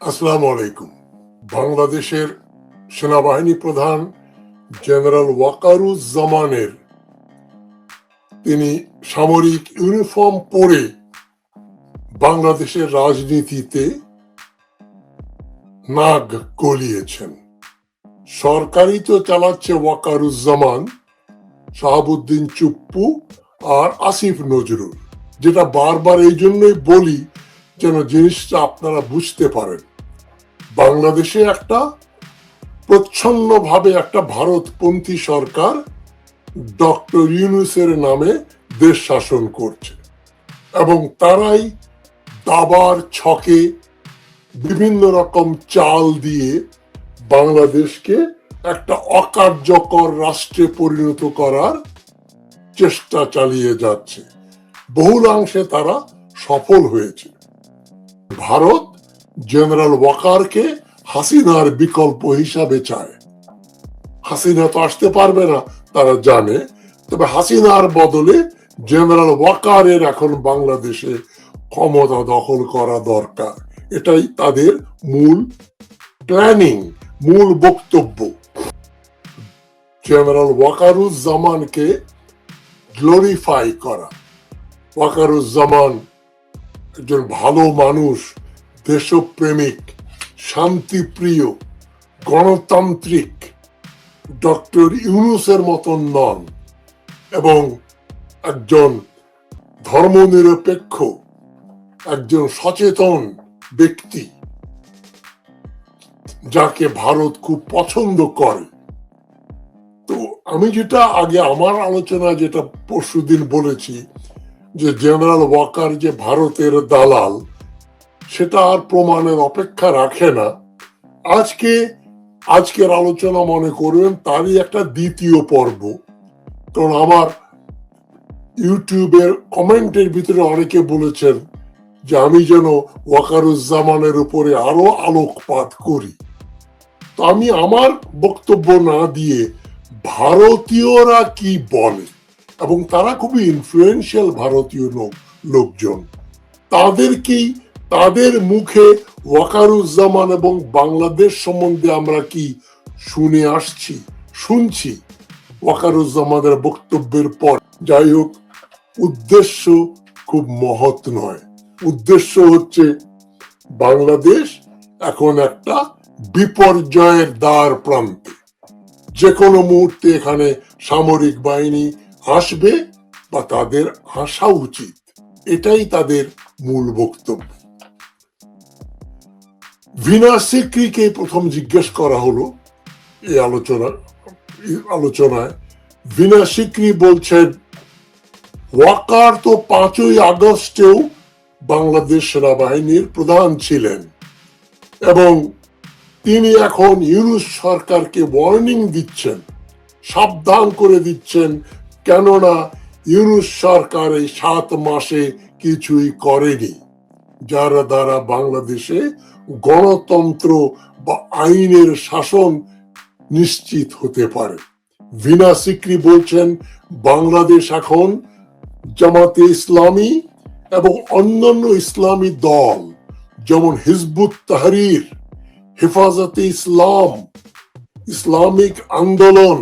আসসালামু আলাইকুম। বাংলাদেশের সেনাবাহিনী প্রধান জেনারেল ওয়াকারুজ্জামানের তিনি সামরিক ইউনিফর্ম পরে বাংলাদেশের রাজনীতিতে নাগ গলিয়েছেন। সরকারই তো চালাচ্ছে ওয়াকারুজ্জামান, শাহাবুদ্দিন চুপ্পু আর আসিফ নজরুল। যেটা বারবার এই জন্যই বলি যেন জিনিসটা আপনারা বুঝতে পারেন? বাংলাদেশে একটা প্রচ্ছন্নভাবে একটা ভারতপন্থী সরকার ডক্টর ইউনুসের নামে দেশ শাসন করছে এবং তারাই দাবার ছকে বিভিন্ন রকম চাল দিয়ে বাংলাদেশকে একটা অকার্যকর রাষ্ট্রে পরিণত করার চেষ্টা চালিয়ে যাচ্ছে। বহুলাংশে তারা সফল হয়েছে। ভারত জেনারেল ওয়াকারকে হাসিনার বিকল্প হিসাবে চায়। হাসিনা তো আসতে পারবে না, তারা জানে। তবে হাসিনার বদলে জেনারেল ওয়াকারের এখন বাংলাদেশে ক্ষমতা দখল করা দরকার। এটাই তাদের মূল প্ল্যানিং, মূল বক্তব্য। জেনারেল ওয়াকারুজ্জামানকে গ্লোরিফাই করা। ওয়াকারুজ্জামান একজন ভালো মানুষ, দেশপ্রেমিক, শান্তিপ্রিয়, গণতান্ত্রিক, ডক্টর ইউনুসের মতন নন এবং একজন ধর্মনিরপেক্ষ, একজন সচেতন ব্যক্তি যাকে ভারত খুব পছন্দ করে। তো আমি যেটা আগে আমার আলোচনা যেটা পরশুদিন বলেছি যে জেনারেল ওয়াকার যে ভারতের দালাল, সেটা আর প্রমাণের অপেক্ষা রাখে না। আজকে, আজকের আলোচনা মনে করবেন, তারই একটা দ্বিতীয় পর্ব। কারণ আমার ইউটিউবের কমেন্টের ভিতরে অনেকে বলেছেন যে আমি যেন ওয়াকারুজ্জামানের উপরে আরও আলোকপাত করি। তো আমি আমার বক্তব্য না দিয়ে ভারতীয়রা কি বলে? এবং তারা খুবই ইনফ্লুয়েন্সিয়াল ভারতীয় লোক, লোকজন। তাদেরকেই, তাদের মুখে ওয়াকারুজ্জামান এবং বাংলাদেশ সম্বন্ধে আমরা কি শুনে আসছি, শুনছি? ওয়াকারুজ্জামানের বক্তব্যের পর। যাই হোক, উদ্দেশ্য খুব মহৎ নয়। উদ্দেশ্য হচ্ছে, বাংলাদেশ এখন একটা বিপর্যয়ের দ্বার প্রান্তে। যে কোনো মুহূর্তে এখানে সামরিক বাহিনী আসবে বা তাদের আসা উচিত। এটাই তাদের মূল বক্তব্য। ভিনা সিক্রিকে প্রথম জিজ্ঞেস করা হলো এই আলোচনা আলোচনায়। ভিনা সিক্রি বলছেন, ওয়াকার তো পাঁচই আগস্টেও বাংলাদেশ সেনাবাহিনীর প্রধান ছিলেন এবং তিনি এখন ইউনুস সরকারকে ওয়ার্নিং দিচ্ছেন, সাবধান করে দিচ্ছেন কেননা ইউনুস সরকার এই সাত মাসে কিছুই করেনি, যার দ্বারা বাংলাদেশে গণতন্ত্র বা আইনের শাসন নিশ্চিত হতে পারে। ভিনা সিক্রি বলছেন, বাংলাদেশ এখন জামাতে ইসলামী এবং অন্যান্য ইসলামী দল, যেমন হিজবুত তাহরির, হেফাজতে ইসলাম, ইসলামিক আন্দোলন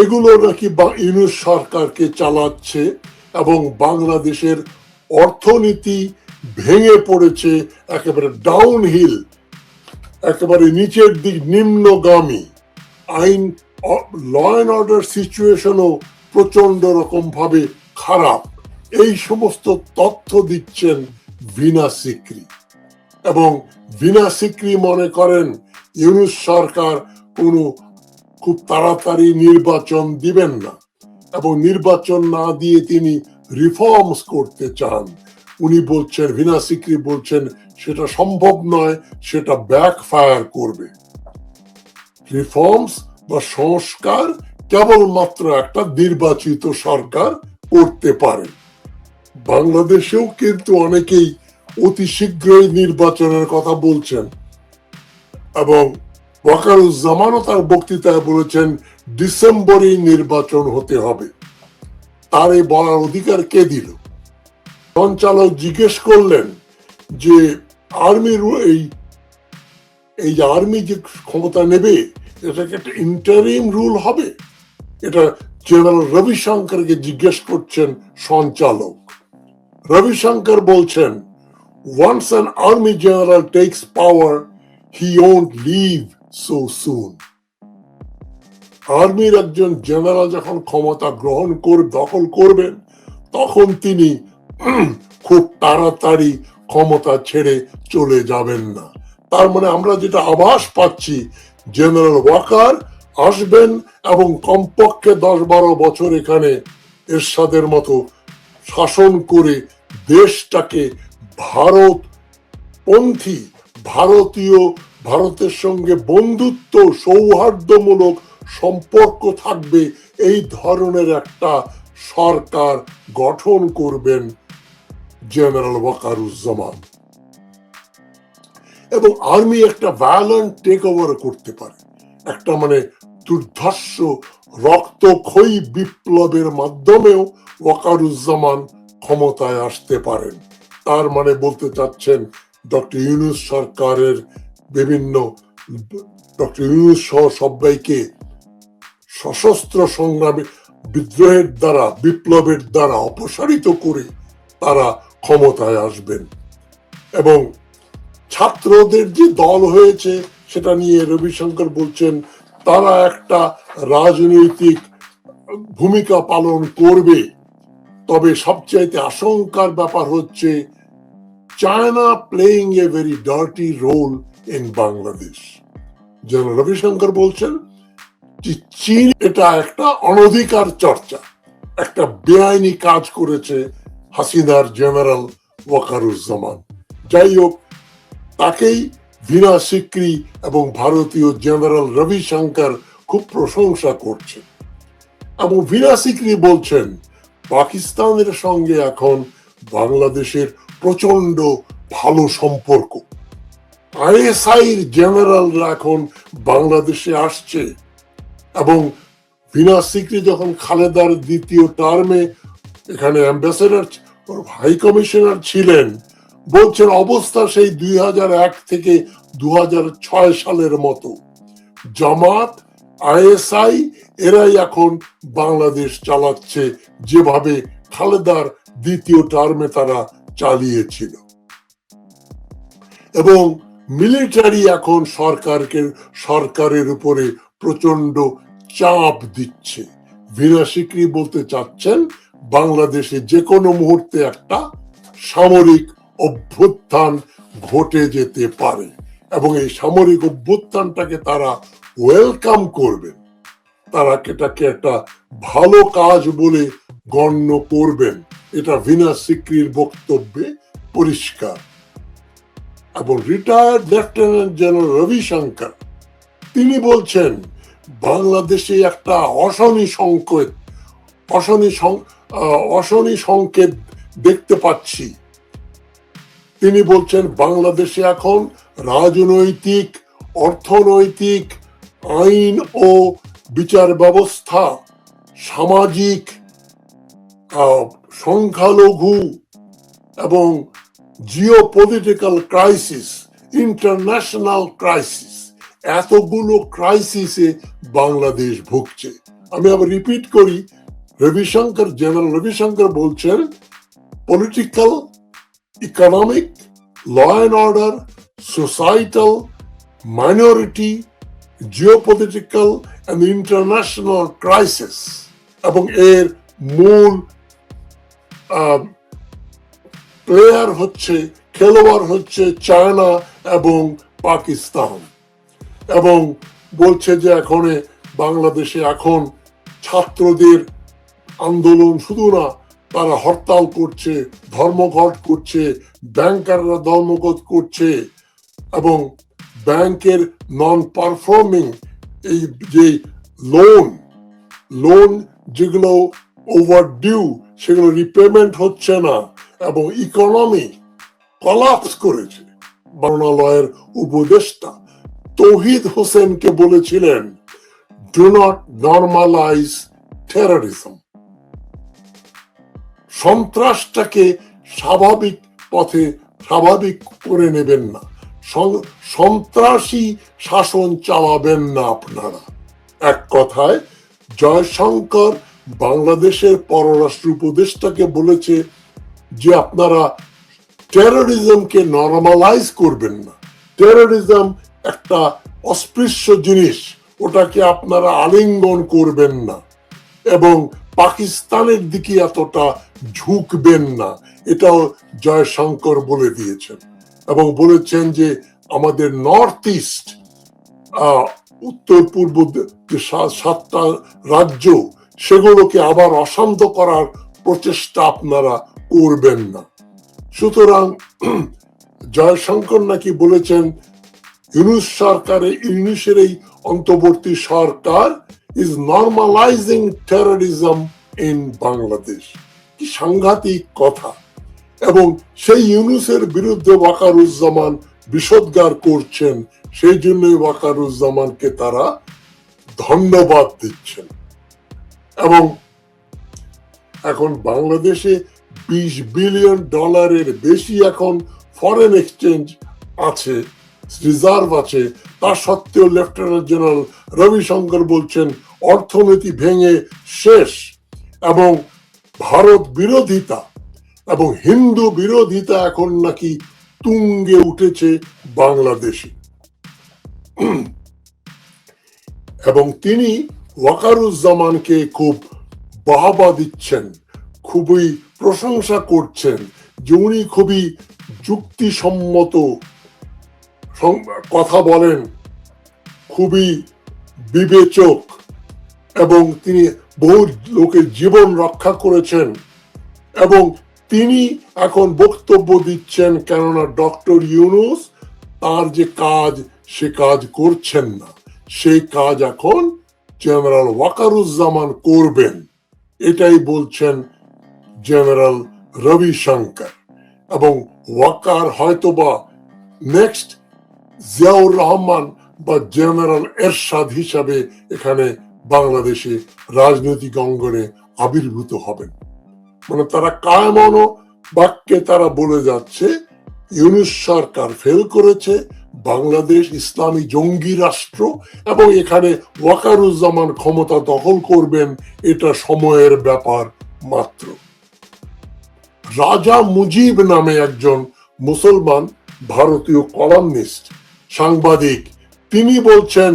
এগুলো নাকি ইউনুস সরকারকে চালাচ্ছে এবং বাংলাদেশের অর্থনীতি ভেঙে পড়েছে, একেবারে ডাউন হিল একেবারে নিচের দিক নিম্নগামী। আইন ল অ্যান্ড অর্ডার সিচুয়েশনও প্রচণ্ড রকম ভাবে খারাপ। এই সমস্ত তথ্য দিচ্ছেন ভিনা সিক্রি। এবং ভিনা সিক্রি মনে করেন ইউনুস সরকার কোনো খুব তাড়াতাড়ি নির্বাচন দিবেন না। এবং নির্বাচন না দিয়ে তিনি রিফর্মস করতে চান। উনি বলছেন, ভিনা সিক্রি বলছেন, সেটা সম্ভব নয়, সেটা ব্যাক ফায়ার করবে। রিফর্মস বা সংস্কার কেবলমাত্র একটা নির্বাচিত সরকার করতে পারে। বাংলাদেশেও কিন্তু অনেকেই অতি শীঘ্রই নির্বাচনের কথা বলছেন। এবং ওয়াকারুজ্জামানও তার বক্তৃতায় বলেছেন ডিসেম্বরেই নির্বাচন হতে হবে। তার এই বলার অধিকার কে দিল? সঞ্চালক জিজ্ঞেস করলেন যে আর্মির এই এই যে আর্মি যে ক্ষমতা নেবে এটাকে একটা ইন্টারিম রুল হবে? এটা জেনারেল রবিশঙ্করকে জিজ্ঞেস করছেন সঞ্চালক। রবিশঙ্কর বলছেন, once an army general takes power, he won't leave so soon. আর্মির একজন জেনারেল যখন ক্ষমতা গ্রহণ করে, দখল করবেন, তখন তিনি খুব তাড়াতাড়ি ক্ষমতা ছেড়ে চলে যাবেন না। তার মানে আমরা যেটা আভাস পাচ্ছি জেনারেল ওয়াকার আসবেন এবং কমপক্ষে দশ বারো বছর এখানে এরশাদের মতো শাসন করে দেশটাকে ভারত পন্থী ভারতীয় ভারতের সঙ্গে বন্ধুত্ব, সৌহার্দ্যমূলক সম্পর্ক থাকবে এই ধরনের একটা সরকার গঠন করবেন জেনারেল ওয়াকারুজ্জামান। এবং আর্মি একটা ভায়োলেন্ট টেক ওভার করতে পারে। একটা মানে দুর্ধর্ষ, রক্তক্ষয়ী বিপ্লবের মাধ্যমেও ওয়াকারুজ্জামান ক্ষমতায় আসতে পারেন। তার মানে বলতে চাচ্ছেন ডক্টর ইউনুস সরকারের বিভিন্ন ডক্টর ইউনুস সহ সবাইকে সশস্ত্র সংগ্রামে বিদ্রোহের দ্বারা, বিপ্লবের দ্বারা অপসারিত করে তারা ক্ষমতায় আসবেন। এবং ছাত্রদের যে দল হয়েছে, সেটা নিয়ে রবিশঙ্কর বলছেন, তারা একটা রাজনৈতিক ভূমিকা পালন করবে। তবে সবচাইতে আশঙ্কার ব্যাপার হচ্ছে China playing a very dirty role in Bangladesh. যেন রবিশঙ্কর বলছেন যে চীন এটা একটা অনধিকার চর্চা, একটা বেআইনি কাজ করেছে হাসিনার জেনারেল ওয়াকারুজ্জামান। যাই হোক, তাকেই ভিনা সিক্রি এবং ভারতীয় জেনারেল রবিশঙ্কর খুব প্রশংসা করছে। এবং ভিনা সিক্রি বলছেন, পাকিস্তানের সঙ্গে এখন বাংলাদেশের প্রচণ্ড ভালো সম্পর্ক। আইএসআইর জেনারেলরা এখন বাংলাদেশে আসছে এবং ভিনা সিক্রি যখন খালেদার দ্বিতীয় টার্মে এখানে অ্যাম্বাসেডার হাই কমিশনার ছিলেন, বলছেন অবস্থা সেই দুই থেকে দু সালের মতো। জামাত, আইএসআই, এরাই এখন বাংলাদেশ চালাচ্ছে যেভাবে খালেদার দ্বিতীয় টার্মে তারা চালিয়েছিল। এবং মিলিটারি এখন সরকারকে, সরকারের উপরে প্রচণ্ড চাপ দিচ্ছে। ভিনা সিকরি বলতে চাচ্ছেন, বাংলাদেশে যে কোনো মুহূর্তে একটা সামরিক অভ্যুত্থান ঘটে যেতে পারে এবং এই সামরিক অভ্যুত্থানটাকে তারা ওয়েলকাম করবেন। তারা এটাকে একটা ভালো কাজ বলে গণ্য করবেন। এটা ভিনা সিক্রির বক্তব্যে পরিষ্কার। এবং রিটায়ার্ড লেফটেন্যান্ট জেনারেল রবিশঙ্কর। তিনি বলছেন, বাংলাদেশে একটা অশনি সংকেত, অশনি অশনি সংকেত দেখতে পাচ্ছি। তিনি বলছেন, বাংলাদেশে এখন রাজনৈতিক, অর্থনৈতিক, আইন ও বিচার ব্যবস্থা, সামাজিক সংখ্যালঘু এবং geopolitical crisis international crisis এতগুলো ক্রাইসিসে বাংলাদেশ ভুগছে। আমি আবার রিপিট করি, রবিশঙ্কর, জেনারেল রবিশঙ্কর বলছেন political economic law and order societal minority geopolitical and international crisis এবং এর মূল প্লেয়ার হচ্ছে, খেলোয়াড় হচ্ছে চায়না এবং পাকিস্তান। এবং বলছে যে এখন বাংলাদেশে এখন ছাত্রদের আন্দোলন শুধু না, তারা হরতাল করছে, ধর্মঘট করছে, ব্যাংকাররা ধর্মঘট করছে এবং ব্যাংকের নন পারফর্মিং এই যে লোন লোন যেগুলো ওভার ডিউ সেগুলো রিপেমেন্ট হচ্ছে না, এবং ইকোনমি কলাপস করেছে। বাংলালয়ের উপদেষ্টা তৌহিদ হোসেনকে বলেছিলেন ডু নট নর্মালাইজ টেরোরিজম সন্ত্রাসটাকে স্বাভাবিক পথে স্বাভাবিক করে নেবেন না। সন্ত্রাসী শাসন চালাবেন না আপনারা। এক কথায়, জয়শঙ্কর বাংলাদেশের পররাষ্ট্র উপদেষ্টাকে বলেছে যে আপনারা টেরোরিজমকে নর্মালাইজ করবেন না। টেরোরিজম একটা অস্পৃশ্য জিনিস, ওটাকে আপনারা আলিঙ্গন করবেন না এবং পাকিস্তানের দিকে এতটা ঝুঁকবেন না। এটাও জয়শঙ্কর বলে দিয়েছেন এবং বলেছেন যে আমাদের নর্থ ইস্ট উত্তর পূর্ব সাতটা রাজ্য সেগুলোকে আবার অশান্ত করার প্রচেষ্টা আপনারা করবেন না। সুতরাং জয়শঙ্কর নাকি বলেছেন, ইউনুস সরকারে, ইউনুসের এই অন্তর্বর্তী সরকার is normalising terrorism in Bangladesh কি সাংঘাতিক কথা। এবং সেই ইউনুসের বিরুদ্ধে ওয়াকারুজ্জামান বিষোদ্গার করছেন, সেই জন্যই ওয়াকারুজ্জামানকে তারা ধন্যবাদ দিচ্ছেন। এবং এখন বাংলাদেশে বিশ বিলিয়ন ডলারের বেশি এখন ফরেন এক্সচেঞ্জ আছে রিজার্ভ আছে। তা সত্ত্বেও লেফটেন্যান্ট জেনারেল রবিশঙ্কর বলছেন, অর্থনীতি ভেঙে শেষ এবং ভারত বিরোধিতা এবং হিন্দু বিরোধিতা এখন নাকি তুঙ্গে উঠেছে বাংলাদেশে। এবং তিনি ওয়াকারুজ্জামানকে খুব বাহবা দিচ্ছেন, খুবই প্রশংসা করছেন যে উনি খুবই যুক্তিসম্মত কথা বলেন, খুবই বিবেচক এবং তিনি বহু লোকের জীবন রক্ষা করেছেন এবং তিনি এখন বক্তব্য দিচ্ছেন কেননা ডক্টর ইউনুস তার যে কাজ সে কাজ করছেন না, সেই কাজ এখন জেনারেল ওয়াকারুজ্জামান করবেন এটাই বলছেন জেনারেল রবি শঙ্কর এবং ওয়াকার হয়তোবা নেক্সট জিয়াউর রহমান বা জেনারেল এরশাদ হিসাবে এখানে বাংলাদেশে রাজনৈতিক অঙ্গনে আবির্ভূত হবেন। মানে তারা কায়মন বাক্যে তারা বলে যাচ্ছে, ইউনুস সরকার ফেল করেছে বাংলাদেশ ইসলামী জঙ্গি রাষ্ট্র এবং এখানে ওয়াকারুজ্জামান ক্ষমতা দখল করবেন, এটা সময়ের ব্যাপার মাত্র। রাজা মুজিব নামে একজন মুসলমান ভারতীয় কলামনিস্ট, সাংবাদিক, তিনি বলছেন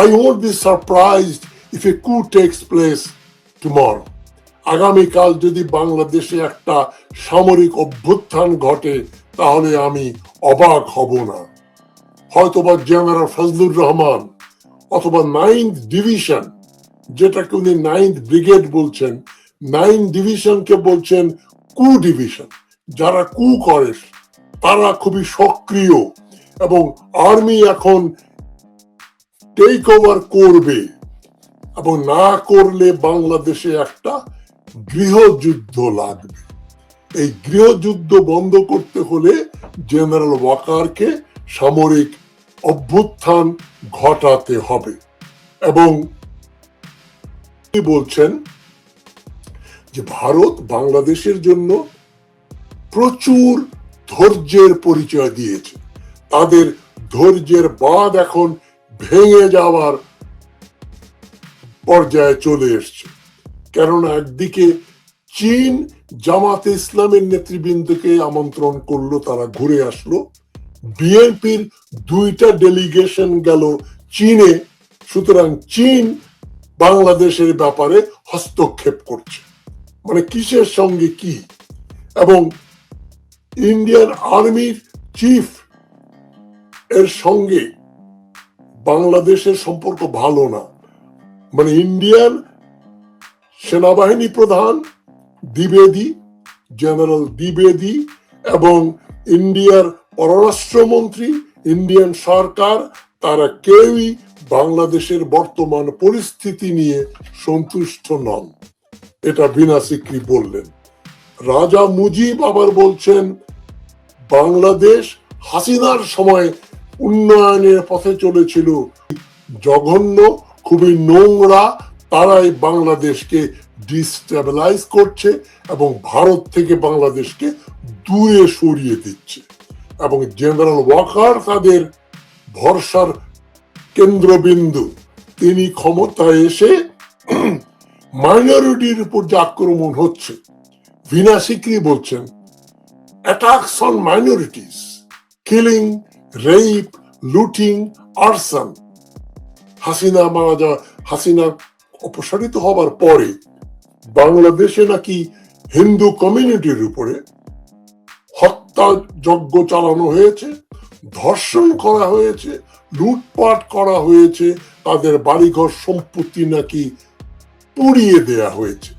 I won't be surprised if a coup takes place tomorrow আগামীকাল যদি বাংলাদেশে একটা সামরিক অভ্যুত্থান ঘটে, তাহলে আমি অবাক হব না। হয়তোবা জেনারেল ফজলুর রহমান অথবা নাইন্থ ডিভিশন, যেটাকে উনি নাইন্থ ব্রিগেড বলছেন নাইন ডিভিশনকে বলছেন কু ডিভিশন। যারা কু করে, তারা খুবই সক্রিয় এবং আর্মি এখন টেক ওভার করবে এবং না করলে বাংলাদেশে একটা গৃহযুদ্ধ লাগবে। এই গৃহযুদ্ধ বন্ধ করতে হলে জেনারেল ওয়াকারকে সামরিক অভ্যুত্থান ঘটাতে হবে। এবং বলছেন যে ভারত বাংলাদেশের জন্য প্রচুর ধৈর্যের পরিচয় দিয়েছে। তাদের ধৈর্যের বাদ এখন ভেঙে যাওয়ার পর্যায়ে চলে এসছে। কেননা একদিকে চীন জামাতে ইসলামের নেতৃবৃন্দকে আমন্ত্রণ করল, তারা ঘুরে আসলো। বিএনপির দুইটা ডেলিগেশন গেল চীনে, সুতরাং চীন বাংলাদেশের ব্যাপারে হস্তক্ষেপ করছে। মানে কিসের সঙ্গে কি? এবং ইন্ডিয়ান আর্মির চিফ এর সঙ্গে বাংলাদেশের সম্পর্ক ভালো না। মানে ইন্ডিয়ান সেনাবাহিনী প্রধান দ্বিবেদী, জেনারেল দ্বিবেদী এবং ইন্ডিয়ার পররাষ্ট্রমন্ত্রী, ইন্ডিয়ান সরকার, তারা কেউই বাংলাদেশের বর্তমান পরিস্থিতি নিয়ে সন্তুষ্ট নন। এটা বিনা সিকরি বললেন। রাজা মুজিব আবার বলছেন, বাংলাদেশ হাসিনার সময় উন্নয়নের পথে চলেছিল। জঘন্য, খুবই নোংরা, তারাই বাংলাদেশকে ডিস্টেবিলাইজ করছে এবং ভারত থেকে বাংলাদেশকে দূরে সরিয়ে দিচ্ছে। এবং জেনারেল ওয়াকার তাদের ভরসার কেন্দ্রবিন্দু। তিনি ক্ষমতায় এসে মাইনরিটির উপর যে আক্রমণ হচ্ছে ভিনা সিকরি বলছেন attacks on minorities killing rape looting arson Hasina মারা যাওয়া হাসিনা অপসারিত হবার পরে বাংলাদেশে নাকি হিন্দু কমিউনিটির উপরে হত্যা যজ্ঞ চালানো হয়েছে, ধর্ষণ করা হয়েছে, লুটপাট করা হয়েছে, তাদের বাড়িঘর সম্পত্তি নাকি পুড়িয়ে দেয়া হয়েছে।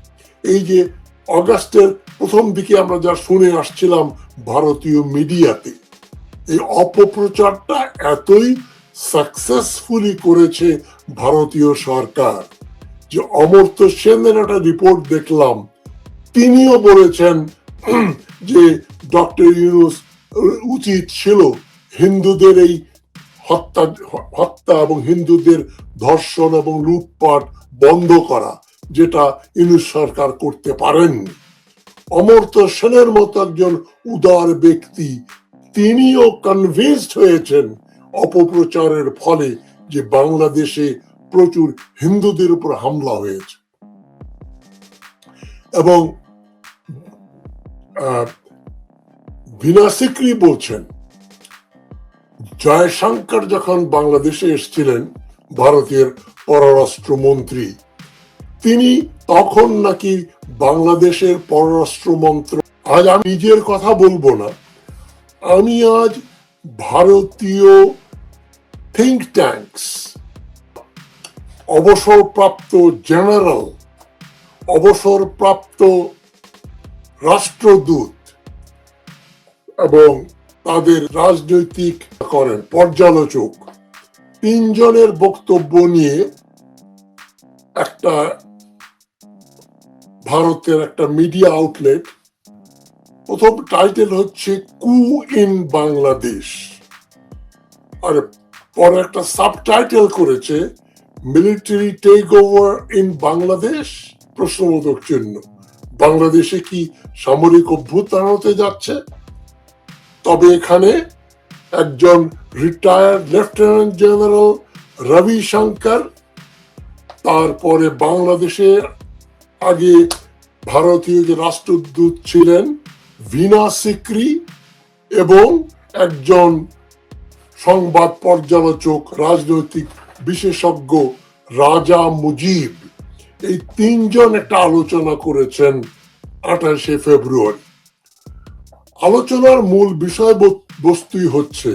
এই যে অগাস্টের প্রথম দিকে আমরা যা শুনে আসছিলাম ভারতীয় মিডিয়াতে, এই অপপ্রচারটা এতই সাকসেসফুলি করেছে ভারতীয় সরকার। যে অমর্ত্য সেনের একটা রিপোর্ট দেখলাম, তিনিও বলেছেন যে ডক্টর ইউনুস উচিত ছিল হিন্দুদের এই হত্যা হত্যা এবং হিন্দুদের ধর্ষণ এবং লুটপাট বন্ধ করা, যেটা ইউনুস সরকার করতে পারেননি। অমর্ত্য সেনের মতো একজন উদার ব্যক্তি, তিনিও কনভিন্সড হয়েছেন অপপ্রচারের ফলে যে বাংলাদেশে প্রচুর হিন্দুদের উপর হামলা হয়েছে। এবং বিনা সিকরি বলছেন, জয়শঙ্কর যখন বাংলাদেশে এসেছিলেন, ভারতের পররাষ্ট্রমন্ত্রী, তিনি তখন নাকি বাংলাদেশের পররাষ্ট্রমন্ত্র। আজ আমি নিজের কথা বলব না, আমি আজ ভারতীয় থিঙ্ক ট্যাঙ্কস অবসরপ্রাপ্ত জেনারেল, অবসরপ্রাপ্ত রাষ্ট্রদূত এবং তাদের রাজনৈতিক করেন পর্যালোচক। তিনজনের বক্তব্য নিয়ে একটা ভারতের একটা মিডিয়া আউটলেট, প্রথম টাইটেল হচ্ছে কু ইন বাংলাদেশ। আর, পরে একটা সাবটাইটেল করেছে military take over in Bangladesh প্রশ্নবোধক চিহ্ন। বাংলাদেশে কি সামরিক অভ্যুত্থান হতে যাচ্ছে? তবে এখানে একজন retired lieutenant general Ravi Shankar, তারপরে বাংলাদেশে আগে ভারতীয় যে রাষ্ট্রদূত ছিলেন ভিনা সিক্রি এবং একজন সংবাদ পর্যালোচক, রাজনৈতিক বিশেষজ্ঞ রাজা মুজিব এই তিনজন একটা আলোচনা করেছেন আঠাশে ফেব্রুয়ারি। আলোচনার মূল বিষয় বস্তুই হচ্ছে